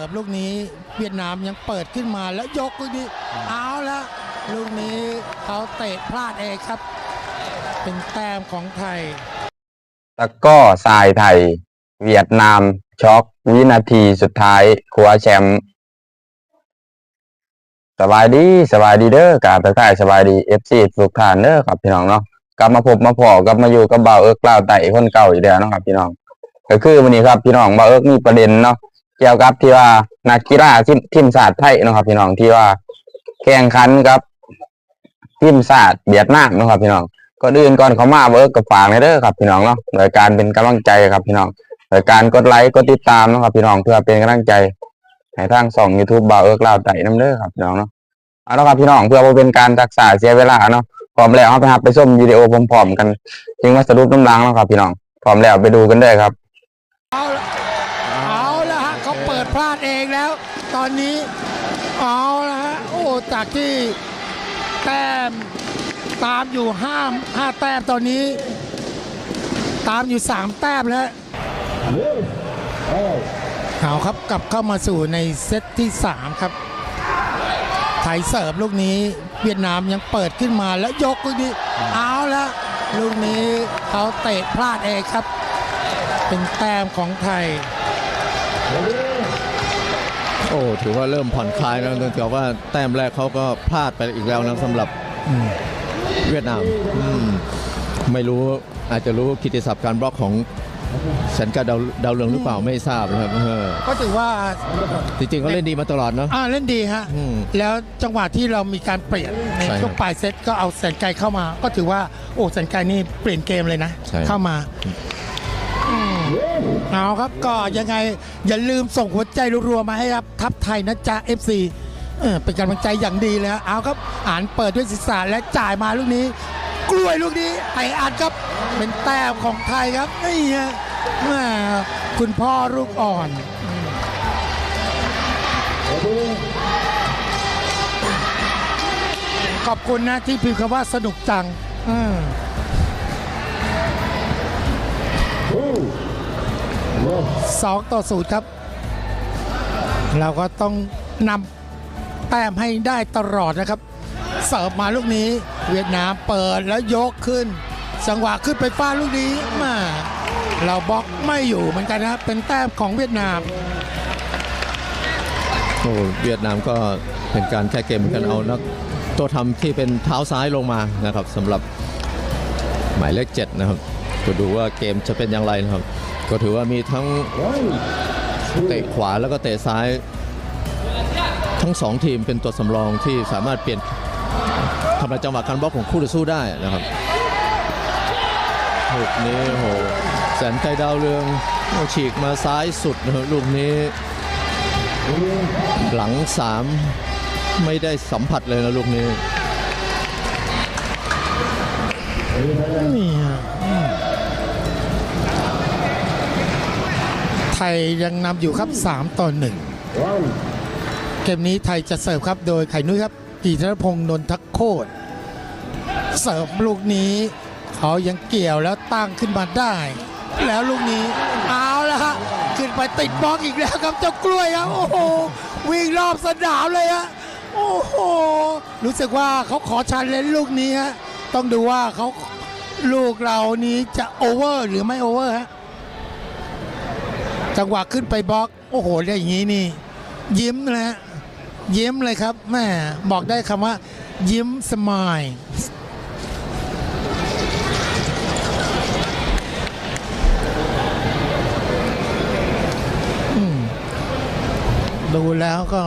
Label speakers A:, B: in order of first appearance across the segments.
A: ร์ฟลูกนี้เวียดนามยังเปิดขึ้นมาแล้วยกลูกนี้เอาละลูกนี้เขาเตะพลาดเองครับ เป็นแต้มของไทย
B: ตะกร้อทรายไทย เวียดนามช็อกวินาทีสุดท้ายคว้าแชมป์สบายดีสบายดีเด้อกราบทักทายสบายดีเอฟซีทุกท่านเด้อครับพี่น้องเนาะกลับมาพบมาพอกลับมาอยู่กับเบาเอิกเล่าวไต่คนเก่าอีกแล้วเนาะครับพี่น้อง ก็คือวันนี้ครับพี่น้องเบาเอิกมีประเด็นเนาะ เกี่ยวกับที่ว่านักกีฬาทีมทีมชาติไทยนะครับ พี่น้องที่ว่าแข่งขันกับทีมชาติเวียดนามนะครับ พี่น้องก่อนอื่นก่อนเขามาเวิร์กกับฝากเลยเด้อครับ พี่น้องเนาะโดยการเป็นกำลังใจครับ พี่น้องโดยการกดไลค์กดติดตามนะครับ พี่น้องเพื่อเป็นกำลังใจให้ทางสองยูทูบบ่าวเอิร์กลาวไต่น้ำเด้อครับพี่น้องเนาะเอาละครับพี่น้องเพื่อบ่เป็นการรักษาเสียเวลาเนาะพร้อมแล้วเอาไปหับไปชมวิดีโอพร้อมๆกันจึงมาสรุปน้ำล้างนะครับ พี่น้องพร้อมแล้วไปดูกันได้ครับ
A: เอาละเอาละฮะเขาเปิดพลาดเองแล้ว ต อนนี้ เอาละฮะโอ้จากที่แต้มตามอยู่ห้าห้าแต้มตอนนี้ ตามอยู่สามแต้มแล้วเอาครับกลับเข้ามาสู่ในเซตที่สามครับไทยเสิร์ฟลูกนี้เวียดนามยังเปิดขึ้นมาแล้วยกลูกนี้เอาละลูกนี้เขาเตะพลาดเองครับ เป็นแต้มของไทย
C: โอ้ถือว่าเริ่มผ่อนคลายแล้วเนื่องจากว่าแต้มแรกเขาก็พลาดไปอีกแล้วนะสำหรับเวียดนามอืมไม่รู้อาจจะรู้กิตติศัพท์การบล็อกของแสนกาดาวดาวเรืองหรือเปล่าไม่ทราบนะครับเออ
A: ก็ถือว่า
C: จริงๆเขาเล่นดีมาตลอดเนาะ
A: อ่าเล่นดีฮะ
C: อืม
A: แล้วจังหวะที่เรามีการเปลี่ยนใน
C: ใช่ครับ
A: ช่วงปลายเซตก็เอาแสนไกลเข้ามา ก็ถือว่าโอ้แสนไกลนี่เปลี่ยนเกมเลยนะ
C: ใช่
A: เข้ามาอืม เอาครับก็ยังไงอย่าลืมส่งหัวใจรัวๆมาให้ครับทัพไทยนะจ๊ะ FC เออเป็นกำลังใจอย่างดีเลยฮะเอาครับอ่านเปิดด้วยศีรษะและจ่ายมาลูกนี้ กล้วยลูกนี้ไออัดครับเป็นแต้มของไทยครับนี่ฮะคุณพ่อลูกอ่อนขอบคุณนะที่พิมพ์คำว่าสนุกจังอืม สองต่อศูนย์ครับ เราก็ต้องนำแต้มให้ได้ตลอดนะครับ เสิร์ฟมาลูกนี้ เวียดนามเปิดแล้วยกขึ้น จังหวะขึ้นไปฟาดลูกนี้มาเราบล็อกไม่อยู่เหมือนกันนะครับ เป็นแต้มของเวียดนาม
C: โอ้เวียดนามก็เป็นการแก้เกมเหมือนกันเอานักตัวทำที่เป็นเท้าซ้ายลงมานะครับสำหรับหมายเลขเจ็ดนะครับก็ดูว่าเกมจะเป็นอย่างไรนะครับ ก็ถือว่ามีทั้งเตะขวาแล้วก็เตะซ้าย ทั้งสองทีมเป็นตัวสำรองที่สามารถเปลี่ยนทำลายจังหวะการบล็อกของคู่ต่อสู้ได้นะครับลูกนี้โหแสนไกดาวเรืองฉีกมาซ้ายสุดนะครับลูกนี้ หลังสามไม่ได้สัมผัสเลยนะลูกนี้
A: นี่ ทยยังนำอยู่ครับ 3 ต่อ 1 เกมนี้ไทยจะเสิร์ฟครับโดยไข่นุ้ยครับกีธนพงษ์นนทักโคตรเสิร์ฟลูกนี้ เขายังเกี่ยวแล้วตั้งขึ้นมาได้ แล้วลูกนี้เอาแล้วฮะขึ้นไปติดบล็อกอีกแล้วครับเจ้ากล้วยครับโอ้โหวิ่งรอบสนามเลยฮะโอ้โหรู้สึกว่าเขาขอชันเล่นลูกนี้ฮะต้องดูว่าเขาลูกเรานี้จะโอเวอร์หรือไม่โอเวอร์ฮะ จังหวะขึ้นไปบล็อก โอ้โหได้อย่างนี้นี่ ยิ้มนะฮะยิ้มเลยครับแม่บอกได้คำว่า ยิ้มสมายดูแล้วก็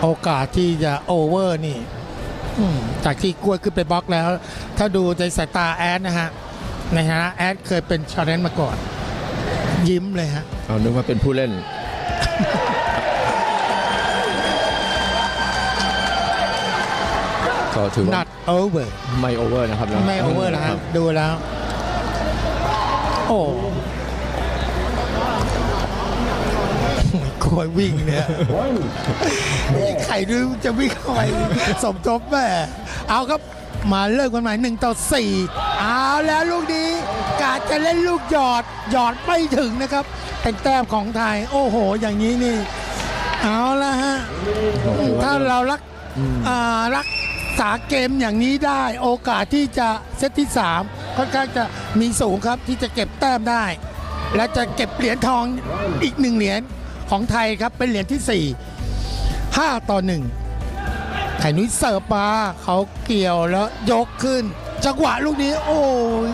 A: โอกาสที่จะโอเวอร์นี่จากที่กล้วยขึ้นไปบล็อกแล้ว ถ้าดูในสายตาแอดนะฮะ ในฐานะแอดเคยเป็นชาเลนมาก่อน ยิ้มเลยฮะ
C: เอานึกว่าเป็นผู้เล่น ก็ถือว่า
A: not over
C: ไม่โอเวอร์นะครับนะ
A: ไม่โอเวอร์นะฮะดูแล้ว โอ้โคอยวิ่งเนี่ยนี่ไข่ดูจะวิ่งเข้าไปสมทบแม่เอาครับมาเริ่มกันใหม่หนึ่งต่อสี่เอาแล้วลูกนี้ กาจะเล่นลูกหยอดหยอดไม่ถึงนะครับเป็นแต้มของไทย โอ้โห อย่างนี้นี่ เอาละฮะ
C: ถ้า
A: เรารักรักษาเกมอย่างนี้ได้ โอกาสที่จะเซตที่ 3 ค่อนข้างจะมีสูงครับที่จะเก็บแต้มได้ และจะเก็บเหรียญทองอีกหนึ่งเหรียญของไทยครับเป็นเหรียญที่ 4 5 ต่อ1ไข่นุ้ยเสิร์ฟมาเขาเกี่ยวแล้วยกขึ้น จังหวะลูกนี้ โอ้ย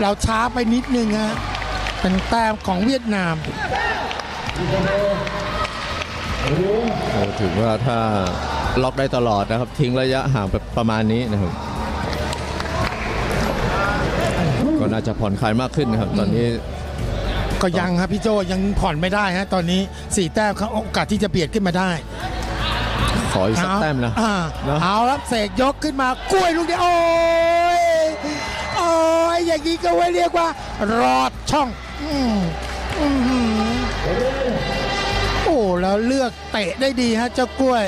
A: เราช้าไปนิดนึงฮะเป็นแต้มของเวียดนาม
C: โอ้ถือว่าถ้าล็อกได้ตลอดนะครับ ทิ้งระยะห่างแบบประมาณนี้นะครับ ก็น่าจะผ่อนคลายมากขึ้นนะครับ ตอนนี้
A: ก็ยังครับพี่โจยังผ่อนไม่ได้ฮะตอนนี้สี่แต้มเขาโอกาสที่จะเบียดขึ้นมาได้
C: ขออีกสักแต้มนะ
A: อ่า
C: เนอะ
A: เอาครับเสกยกขึ้นมากล้วยลูกนี้โอ้ยโอย่างนี้ก็ไว้เรียกว่ารอดช่องอืมอื้อหือโอ้แล้วเลือกเตะได้ดีฮะเจ้ากล้วย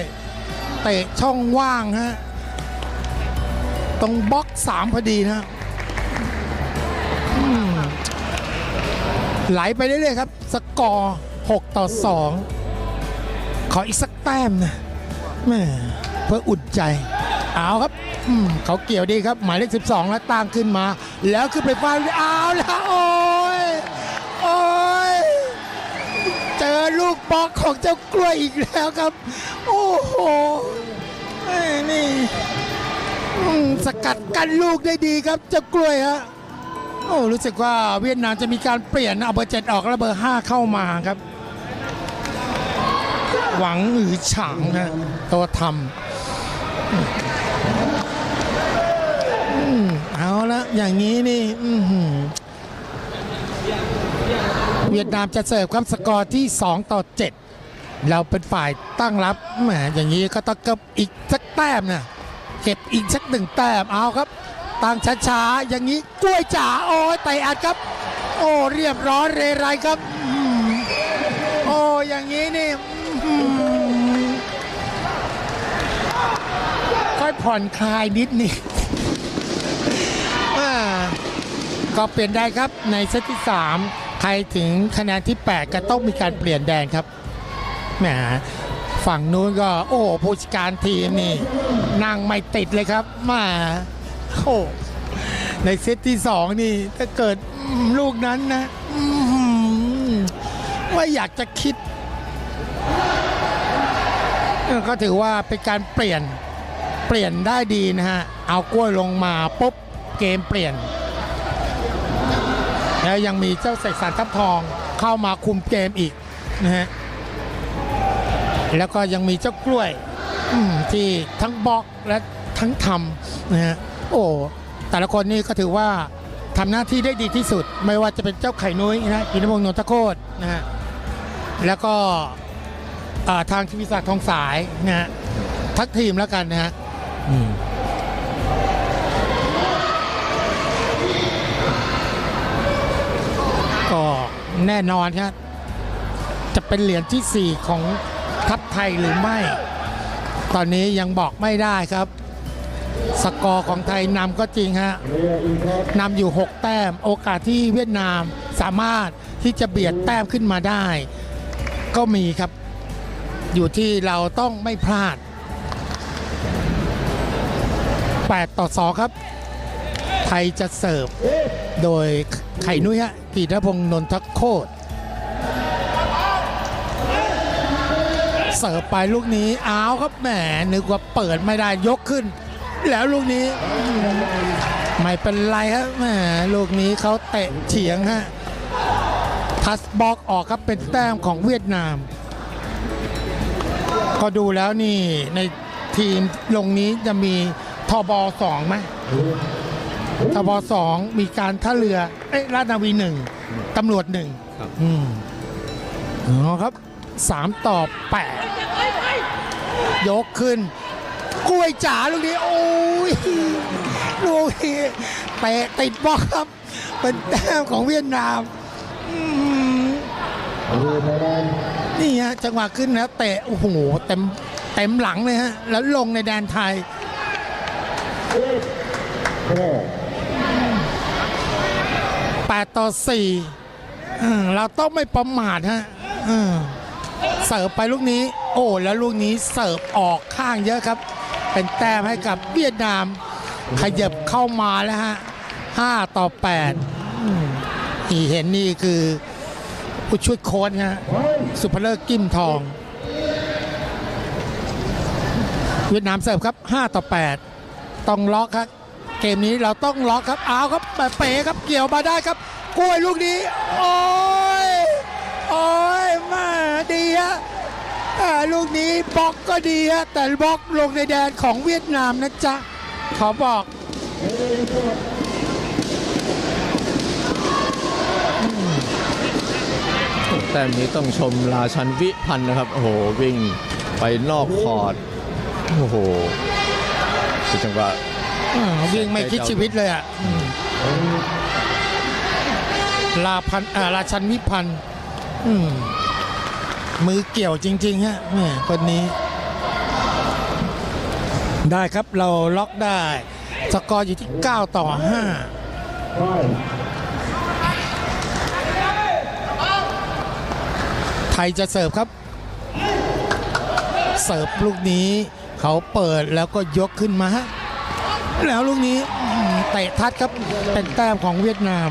A: เตะช่องว่างฮะตรงบล็อกสามพอดีนะไหลไปเรื่อยๆครับ สกอร์ 6 ต่อ 2 ขออีกสักแต้มนะแม่เพื่ออุ่นใจ เอาครับ เขาเกี่ยวดีครับ หมายเลข 12 แล้วตั้งขึ้นมา แล้วขึ้นไปฟาดเอาวแล้วโอ้ยโอ้ยเจอลูกบล็อกของเจ้ากล้วยอีกแล้วครับ โอ้โหนี่สกัดกันลูกได้ดีครับเจ้ากล้วยฮะโอ้รู้สึกว่าเวียดนามจะมีการเปลี่ยนเอาเบอร์เจ็ดออกแล้วเบอร์ห้าเข้ามาครับ หวังหรือฉางนะตัวทำ เอาละอย่างนี้นี่อืเวียดนามจะเสิร์ฟครับสกอร์ที่ 2 ต่อ 7 เราเป็นฝ่ายตั้งรับแหมอย่างนี้ก็ต้องเก็บอีกสักแต้มนะเก็บอีกสักหนึ่งแต้มเอาครับตั้งช้าๆอย่างนี้กล้วยจ๋าโอ้ยไตอัดครับ โอ้เรียบร้อยเรไรครับโอ้อย่างนี้นี่ค่อยผ่อนคลายนิดนึง ก็เปลี่ยนได้ครับในเซตที่ 3 ใครถึงคะแนนที่ 8 ก็ต้องมีการเปลี่ยนแดนครับแหมฝั่งนู้นก็โอ้ผู้จัดการทีมนี่นั่งไม่ติดเลยครับมาโอ้ในเซตที่ 2 นี่ถ้าเกิดลูกนั้นนะอืมไม่อยากจะคิด ก็ถือว่าเป็นการเปลี่ยนเปลี่ยนได้ดีนะฮะ เอากล้วยลงมาปุ๊บเกมเปลี่ยน แล้วยังมีเจ้าเสกสรรทับทองเข้ามาคุมเกมอีกนะฮะแล้วก็ยังมีเจ้ากล้วยที่ทั้งบล็อกและทั้งทำนะฮะโอ้แต่ละคนนี่ก็ถือว่าทำหน้าที่ได้ดีที่สุด ไม่ว่าจะเป็นเจ้าไข่นุ้ยนะกินพงษ์นนทโคตรนะฮะแล้วก็ทางทีวีศักดิ์ทองสายนะฮะทักทีมแล้วกันนะฮะ แน่นอนครับ จะเป็นเหรียญที่ 4 ของทัพไทยหรือไม่ ตอนนี้ยังบอกไม่ได้ครับ สกอร์ของไทยนำก็จริงฮะนำอยู่ 6 แต้ม โอกาสที่เวียดนามสามารถที่จะเบียดแต้มขึ้นมาได้ ก็มีครับ อยู่ที่เราต้องไม่พลาด 8 ต่อ 2 ครับ ไทยจะเสิร์ฟโดยไข่นุ้ยฮะกีรพงษ์นนทโคตรเสิร์ฟไปลูกนี้อ้าวครับแหมนึกว่าเปิดไม่ได้ยกขึ้น แล้วลูกนี้ ไม่เป็นไรครับแหมลูกนี้เขาเตะเฉียงฮะทัสบล็อกออกครับเป็นแต้มของเวียดนาม ก็ดูแล้วนี่ในทีมลงนี้จะมีทบสองไหม ทบสองมีการท่าเรือเอ้ยราชนาวีหนึ่งตำรวจหนึ่ง
C: ครับ
A: อืมอ๋อครับสามต่อแปดยกขึ้น กล้วยจ๋าลูกนี้โอ้ยลูกนี้เตะติดบล็อกครับ เป็นแต้มของเวียดนามอืมนี่ฮะจังหวะขึ้นแล้วเตะโอ้โหเต็มเต็มหลังเลยฮะ แล้วลงในแดนไทย 8 ต่อ4เราต้องไม่ประมาทฮะเสิร์ฟไปลูกนี้ โอ้แล้วลูกนี้เสิร์ฟออกข้างเยอะครับ เป็นแต้มให้กับเวียดนาม ขยับเข้ามาแล้วฮะ 5 ต่อ8ที่เห็นนี่คือผู้ช่วยโค้ชฮะสุภเลิกกิมทอง เวียดนามเสิร์ฟครับ 5 ต่อ 8 ต้องล็อกครับ เกมนี้เราต้องล็อกครับเอาวครับแบบเป๋ครับเกี่ยวมาได้ครับ กล้วยลูกนี้ โอ้ยโอ้ยมาดีฮะลูกนี้บล็อกก็ดีฮะแต่บล็อกลงในแดนของเวียดนามนะจ๊ะขอบอก
C: แต้มนี้ต้องชมราชันวิพันธ์นะครับ โอ้โห วิ่งไปนอกคอร์ดโอ้โหคือจังหวะ
A: อ่า วิ่งไม่คิดชีวิตเลยอะอืมลาพันอ่าราชันวิพันธ์อืมมือเกี่ยวจริง ๆ ฮะแม่คนนี้ ได้ครับเราล็อกได้ สกอร์อยู่ที่ 9 ต่อ 5 ไทยจะเสิร์ฟครับ เสิร์ฟลูกนี้เขาเปิดแล้วก็ยกขึ้นมาฮะ แล้วลูกนี้เตะทัดครับเป็นแต้มของเวียดนามม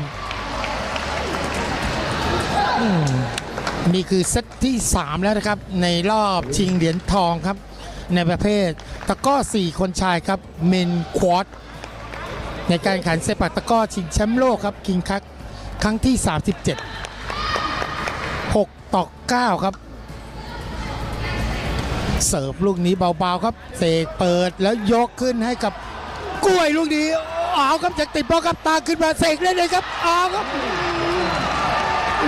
A: นี่คือเซตที่ 3 แล้วนะครับ ในรอบชิงเหรียญทองครับ ในประเภทตะก้อ 4 คนชายครับเมนควอตในการแข่งขันเซปักตะก้อชิงแชมป์โลกครับคิงคักครั้งที่ 37 6 ต่อ 9 ครับ เสิร์ฟลูกนี้เบาๆครับเสกเปิดแล้วยกขึ้นให้กับ กล้วยลูกนี้เอาครับจะติดบล็อกครับตาขึ้นมาเสกเล่นเลยครับเอาครับ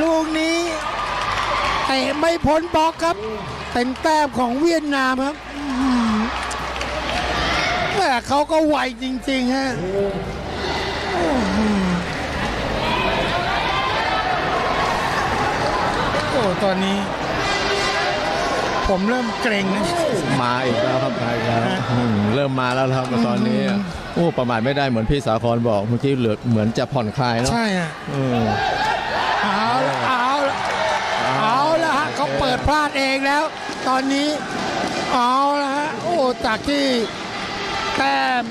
A: ลูกนี้เตะไม่พ้นบล็อกครับเป็นแต้มของเวียดนามครับแต่เขาก็ไวจริงๆฮะโอ้ตอนนี้ ผมเริ่มเกรงนะ
C: มาอีกแล้วครับมาอีกแล้วอืมเริ่มมาแล้วครับตอนนี้โอ้ประมาทไม่ได้เหมือนพี่สาครบอกเมื่อกี้เหลือเหมือนจะผ่อนคลายเนาะ
A: ใช่อะ
C: เออ
A: เอาละเอาละเอาละฮะเขาเปิดพลาดเองแล้ว ตอนนี้เอาละฮะโอ้จากที่แต้ม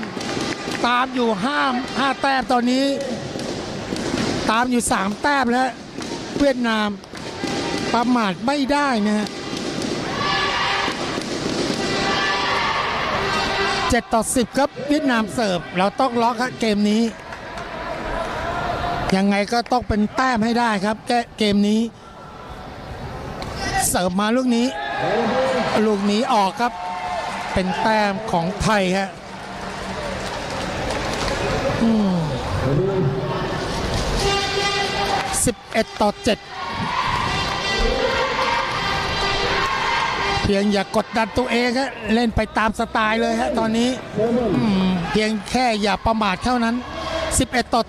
A: ตามอยู่ห้าห้าแต้มตอนนี้ ตามอยู่สามแต้มแล้วเวียดนามประมาทไม่ได้นะฮะ 7 ต่อ 10 ครับเวียดนามเสิร์ฟเราต้องล็อกครับเกมนี้ ยังไงก็ต้องเป็นแต้มให้ได้ครับแกเกมนี้ เสิร์ฟมาลูกนี้ ลูกนี้ออกครับ เป็นแต้มของไทยฮะ11 ต่อ 7 พียงอย่ากดดันตัวเองฮะเล่นไปตามสไตล์เลยฮะตอนนี้เพียงแค่อย่าประมาทเท่านั้น 11 ต่อ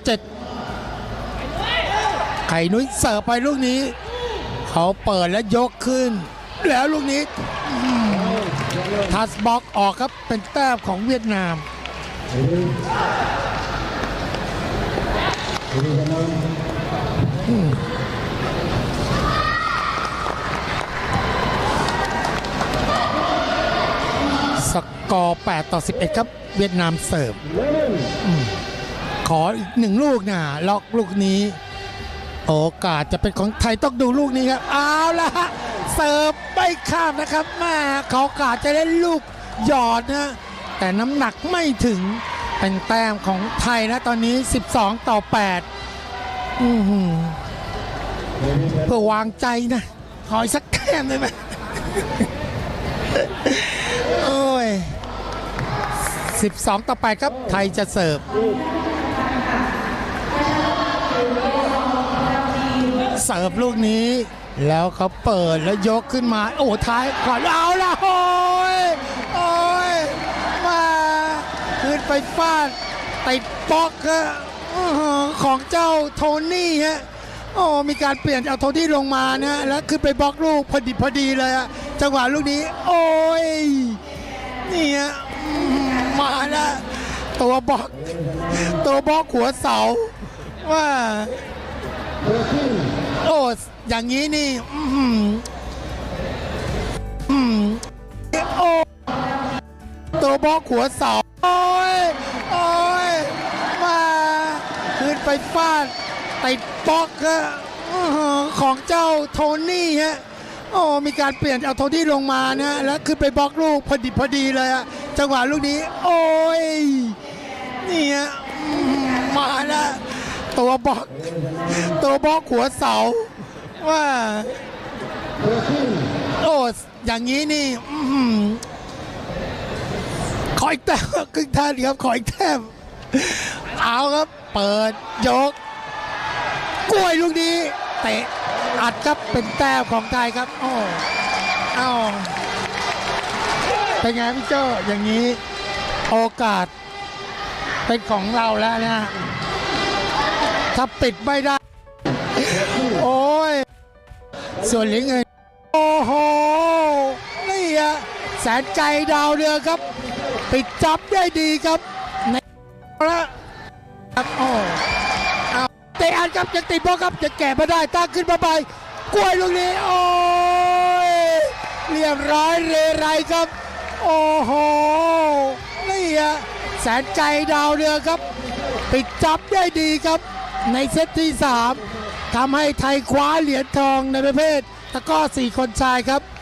A: 7 ไข่นุ้ยเสิร์ฟไปลูกนี้ เขาเปิดแล้วยกขึ้น แล้วลูกนี้ทัสบ็อกออกครับเป็นแต้มของเวียดนามส กอร์ 8 ต่อ 11 ครับ เวียดนามเสิร์ฟอืมขออีกหนึ่งลูกนะล็อกลูกนี้ โอกาสจะเป็นของไทยต้องดูลูกนี้ครับ เอาละฮะเสิร์ฟไม่ข้ามนะครับแม่เขากาสจะเล่นลูกหยอดนะแต่น้ำหนักไม่ถึงเป็นแต้มของไทยนะตอนนี้ 12 ต่อ 8 อือหือเพื่อวางใจนะขออีกสักแต้มได้ไหมโอ้ย 12 ต่อ8ครับ ไทยจะเสิร์ฟเสิร์ฟลูกนี้ แล้วเขาเปิดแล้วยกขึ้นมา โอ้ท้ายก่อนเอาละโอ้ยโอ้ยมาขึ้นไปฟาดติดบล็อกฮะของเจ้าโทนี่ฮะโอ้มีการเปลี่ยนเอาโทนี่ลงมานะแล้วขึ้นไปบล็อกลูกพอดีพอดีเลยจังหวะลูกนี้ โอ้ยนี่ฮะ มาแล้วตัวบล็อก ตัวบล็อกหัวเสาว่าโอ้อย่างนี้นี่อื้อหืออืมบล็อกหัวเสาโอ้ยโอ้ยมาขึ้นไปฟาดติดบล็อกฮะอื้อหือของเจ้าโทนี่ฮะโอ้มีการเปลี่ยนเอาโทนี่ลงมานะแล้วขึ้นไปบล็อกลูกพอดีพอดีเลยอะ จังหวะลูกนี้ โอ้ยนี่ฮะมาแล้วตัวบล็อก ตัวบล็อกหัวเสาว่าโอ้อย่างนี้นี่คอหือขออีกแต้มครึ่งท่านครับขออีกแต้มเอาครับ เปิดยก กล้วยลูกนี้เตะอัดครับเป็นแต้มของไทยครับ โอ้ เอ้า เป็นไงพี่เจ้าอย่างนี้โอกาสเป็นของเราแล้วนะ ถ้าปิดไม่ได้ โอ้ย ส่วนเหลิงเงินโอ้โห นี่อะแสนใจดาวเรือครับ ปิดจับได้ดีครับในละครับโอ้เอาเตะอันครับยังติดบอลครับยังแก่ไม่ได้ตั้งขึ้นมาไปกล้วยลูกนี้ โอ้ยเรียบร้อยเรไรครับ โอ้โห นี่อะแสนใจดาวเรืองครับ ปิดจับได้ดีครับ ในเซตที่ 3ทำให้ไทยคว้าเหรียญทองในประเภท ตะก้อ 4 คนชายครับ